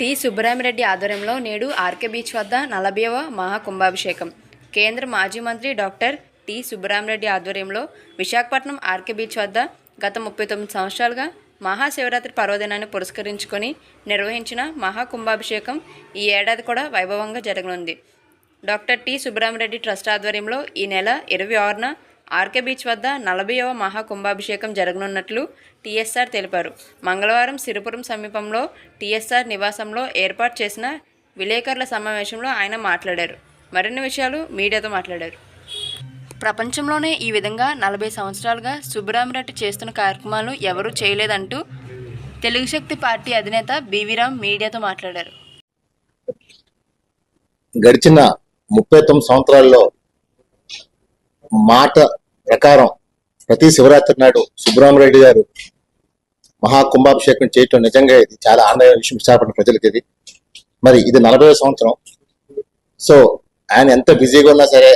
T Subbarami Reddy ఆధ్వర్యంలో నేడు RK beach వద్ద నలభైవ మహాకుంభాభిషేకం. కేంద్ర మాజీ మంత్రి డాక్టర్ టి సుబ్బరామిరెడ్డి ఆధ్వర్యంలో విశాఖపట్నం ఆర్కే బీచ్ వద్ద గత ముప్పై తొమ్మిది సంవత్సరాలుగా మహాశివరాత్రి పర్వదినాన్ని పురస్కరించుకొని నిర్వహించిన మహాకుంభాభిషేకం ఈ ఏడాది కూడా వైభవంగా జరగనుంది. డాక్టర్ టి సుబ్బరామిరెడ్డి ట్రస్ట్ ఆధ్వర్యంలో ఈ నెల ఇరవై ఆరున ఆర్కే బీచ్ వద్ద నలభైవ మహాకుంభాభిషేకం జరగనున్నట్లు టీఎస్ఆర్ తెలిపారు. మంగళవారం సిరిపురం సమీపంలో టీఎస్ఆర్ నివాసంలో ఏర్పాటు చేసిన విలేకరుల సమావేశంలో ఆయన మాట్లాడారు. మరిన్ని విషయాలు మీడియాతో మాట్లాడారు. ప్రపంచంలోనే ఈ విధంగా నలభై సంవత్సరాలుగా సుబ్బరామరెడ్డి చేస్తున్న కార్యక్రమాలు ఎవరూ చేయలేదంటూ తెలుగు శక్తి పార్టీ అధినేత బీవీరామ్ మీడియాతో మాట్లాడారు. గడిచిన ముప్పై తొమ్మిది సంవత్సరాల్లో మాట ప్రకారం ప్రతి శివరాత్రి నాడు సుబ్రహ్మరెడ్డి గారు మహాకుంభాభిషేకం చేయటం నిజంగా ఇది చాలా ఆనందమైన విషయం విశాఖపట్నం ప్రజలకి ఇది. మరి ఇది నలభై సంవత్సరం. సో ఆయన ఎంత బిజీగా ఉన్నా సరే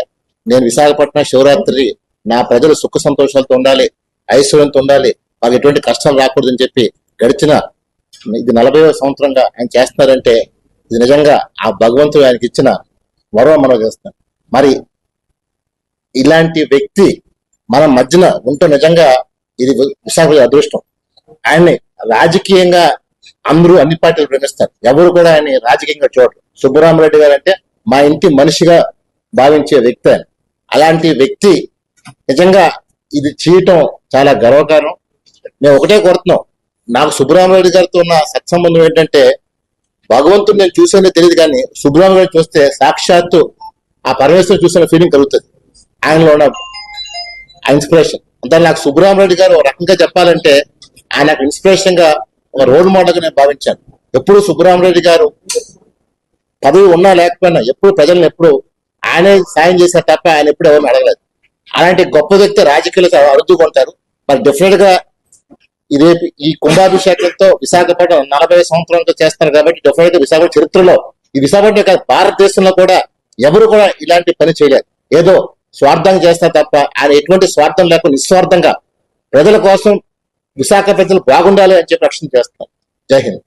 నేను విశాఖపట్నం శివరాత్రి నా ప్రజలు సుఖ సంతోషాలతో ఉండాలి ఐశ్వర్యంతో ఉండాలి మాకు ఎటువంటి కష్టాలు రాకూడదని చెప్పి గడిచిన ఇది నలభై సంవత్సరంగా ఆయన చేస్తున్నారంటే ఇది నిజంగా ఆ భగవంతుడు ఆయనకి ఇచ్చిన వరం మనం చేస్తాం మరి ఇలాంటి వ్యక్తి మన మధ్యన ఉంటే నిజంగా ఇది విశాఖ అదృష్టం. ఆయన్ని రాజకీయంగా అందరూ అన్ని పార్టీలు ప్రేమిస్తారు. ఎవరు కూడా ఆయన రాజకీయంగా చూడరు. సుబ్బరామరెడ్డి గారు అంటే మా ఇంటి మనిషిగా భావించే వ్యక్తి ఆయన. అలాంటి వ్యక్తి నిజంగా ఇది చేయటం చాలా గర్వకారం మేము ఒకటే కోరుతున్నాం. నాకు సుబ్బరామరెడ్డి గారితో ఉన్న సత్సంబంధం ఏంటంటే భగవంతుడు నేను చూసానే తెలియదు కానీ సుబ్బరామరెడ్డి చూస్తే సాక్షాత్తు ఆ పరమేశ్వరం చూసిన ఫీలింగ్ కలుగుతుంది. ఆయనలో ఉన్న ఆ ఇన్స్పిరేషన్ అంతా నాకు సుబ్రహ్మరెడ్డి గారు ఒక రకంగా చెప్పాలంటే ఆయన ఇన్స్పిరేషన్గా ఒక రోల్ మోడల్గా నేను భావించాను. ఎప్పుడు సుబ్రహ్మరెడ్డి గారు పదవి ఉన్నా లేకపోయినా ఎప్పుడు ప్రజలను ఎప్పుడు ఆయనే సాయం చేశారు తప్ప ఆయన ఎప్పుడు ఎవరిని అడగలేదు. అలాంటి గొప్ప వ్యక్తి రాజకీయాలకు అరుదుకుంటారు. మరి డెఫినెట్గా ఈ రేపు ఈ కుంభాభిషేకంతో విశాఖపట్నం నలభై సంవత్సరాలతో చేస్తారు కాబట్టి డెఫినెట్గా విశాఖ చరిత్రలో ఈ విశాఖపట్నం కాదు భారతదేశంలో కూడా ఎవరు కూడా ఇలాంటి పని చేయలేదు. ఏదో స్వార్థం చేస్తా తప్ప ఆయన ఎటువంటి స్వార్థం లేకుండా నిస్వార్థంగా ప్రజల కోసం విశాఖ ప్రజలు బాగుండాలి అని చెప్పి రక్షణ చేస్తారు జై హింద్.